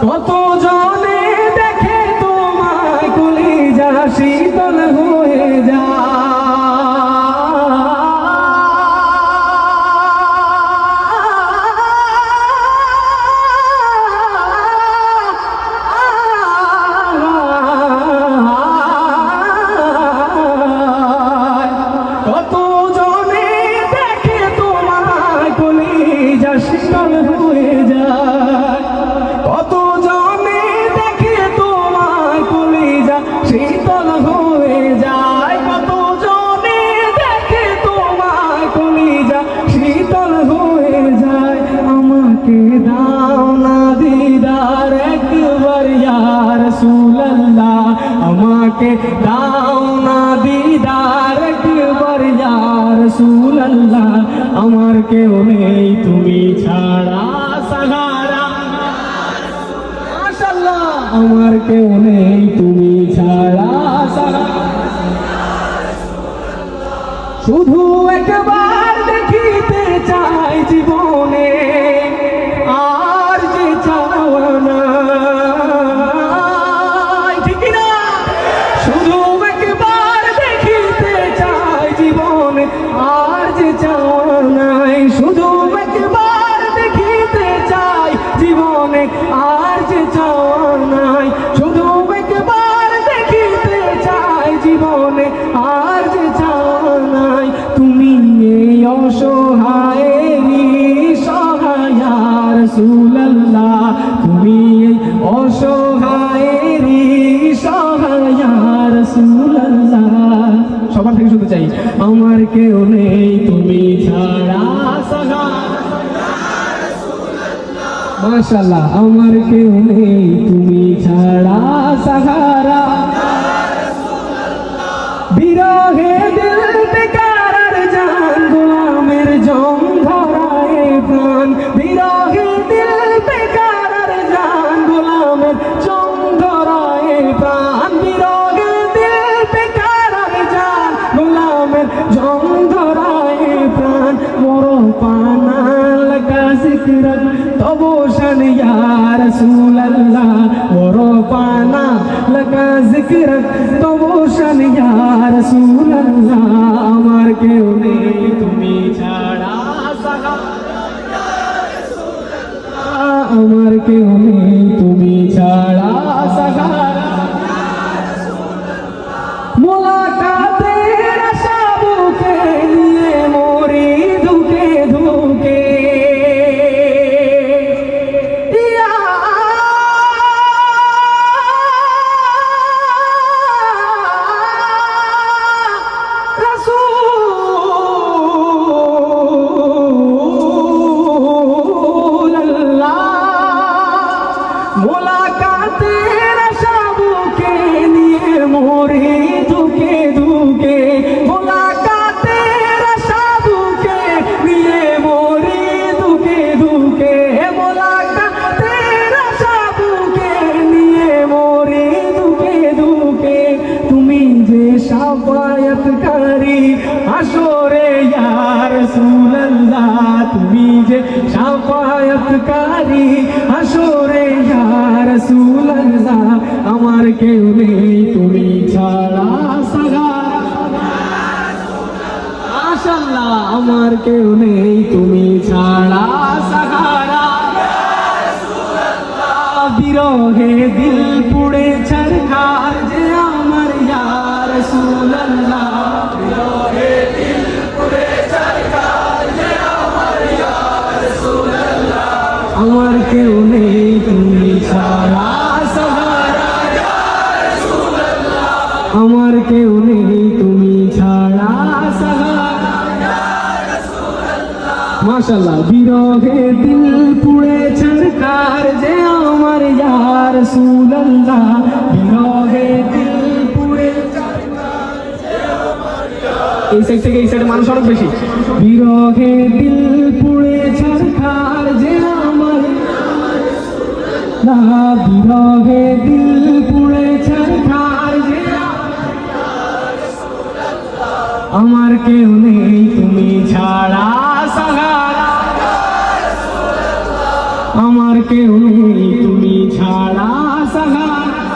কত জনে দেখে তোমায় কলিজা শীতল সুল্লাহ আমাকে দাও না দিদার ইয়ার সুল্লাহ আমার কেউ নেই, তুমি ছাড়া আমার কেউ নেই, তুমি ছাড়া শুধু একবার জীবনে আর যে চাওয়া নাই তুমি এই অসহায়েরই সহায়ার সুল্লাহ তুমি এই অসহায়েরই সহায়ার সুল্লাহ সবার থেকে শুনতে চাই, আমার কেউ নেই, তুমি ছাড়া মাশাল্লাহ আমার কেউ নেই, তুমি ছাড়া সাহারা। লাগা জিকিরত তবু শান ইয়া রাসূলুল্লাহ বড় পানা লাগা জিকিরত তবু শান ইয়া রাসূলুল্লাহ, আমার কেউ নেই, তুমি ছাড়া আমার কেউ নেই, তুমি ছাড়া সাহারা রাসূলুল্লাহ, তুমি যে সাফায়াতকারী আসরে ইয়া রাসূলুল্লাহ, আমার কেউ নেই, তুমি ছাড়া মাশাআল্লাহ, আমার কেউ নেই, তুমি ছাড়া সাহারা। বিরহে দিল পুড়ে ছরখার যে আমার ইয়া বিরহে আমার কেউ নেই, তুমি ছাড়া মাশাল্লাহ বিরহে দিল পুড়ে ছরকার যে আমার ইয়ার সুল্লাহ বিরহে দিল পুড়ে এই সাইড থেকে এই সাইডে মানুষ অনেক বেশি। বিরহে দিল পুড়ে ছরকার যে আমার বিরহে কেউ নেই তুমি ছাড়া সাহারা